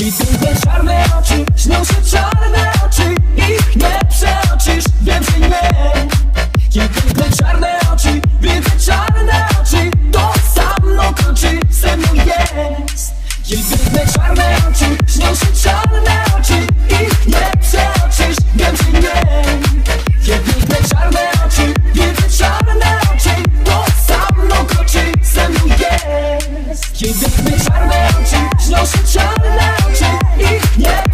I tylko czarne oczy, śnią się czarne oczy Ich nie przeoczysz, więcej nie. Kiedy tylko czarne oczy, widzę czarne oczy To sam mną kończy, ze mną jest. Kiedy tylko czarne oczy, śnią się czarne oczy Ich nie przeoczysz, więcej nie. Kiedy tylko czarne oczy, widzę czarne oczy To sam mną kończy, ze mną jest. Kiedy tylko czarne oczy, śnią się czarne oczy yeah.